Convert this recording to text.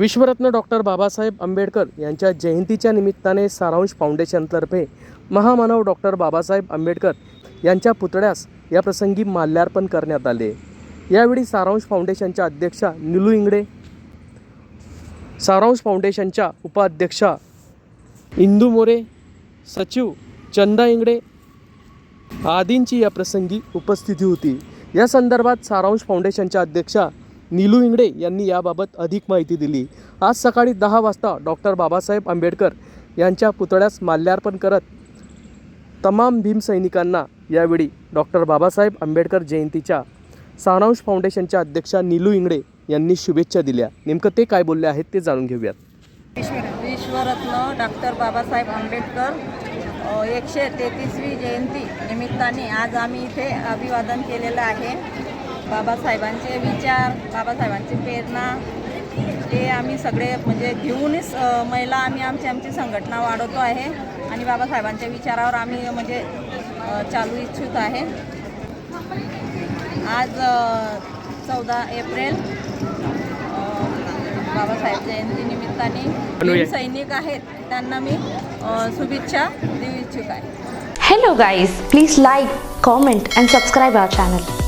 विश्वरत्न doctor Babasaheb Ambedkar यांच्या जयंतीच्या निमित्ताने सारांश फाउंडेशनतर्फे महामानव डॉक्टर बाबासाहेब आंबेडकर यांच्या पुतळ्यास या प्रसंगी माल्यार्पण करण्यात आले. यावेळी सारांश फाउंडेशनच्या अध्यक्षा निलू इंगडे सारांश फाउंडेशनच्या उपाध्यक्षा इंदू मोरे सचिव चंदा इंगडे आदींची या प्रसंगी उपस्थिती होती. या संदर्भात सारांश फाउंडेशनच्या अध्यक्षा नीलू इंगडे यांनी याबाबत अधिक माहिती दिली. आज सकाळी दहा वाजता डॉक्टर बाबासाहेब आंबेडकर यांच्या पुतळ्यास माल्यार्पण करत तमाम भीमसैनिकांना यावेळी डॉक्टर बाबासाहेब आंबेडकर जयंतीच्या सारांश फाउंडेशनच्या अध्यक्षा नीलू इंगडे यांनी शुभेच्छा दिल्या. नेमकं ते काय बोलले आहेत ते जाणून घेऊयात. विश्वरत्न डॉक्टर बाबासाहेब आंबेडकर एकशे तेहतीसवी जयंती निमित्ताने आज आम्ही इथे अभिवादन केलेलं आहे. बाबासाहेबांचे विचार बाबासाहेबांची प्रेरणा ते आम्ही सगळे म्हणजे घेऊनच महिला आम्ही आमची आमची संघटना वाढवतो आहे आणि बाबासाहेबांच्या विचारावर आम्ही म्हणजे चालू इच्छुक आहे आज चौदा एप्रिल बाबासाहेब जयंती निमित्ताने अनुया. भीम सैनिक आहेत त्यांना मी शुभेच्छा देऊ इच्छुक आहे Hello guys, please like, comment and subscribe our channel.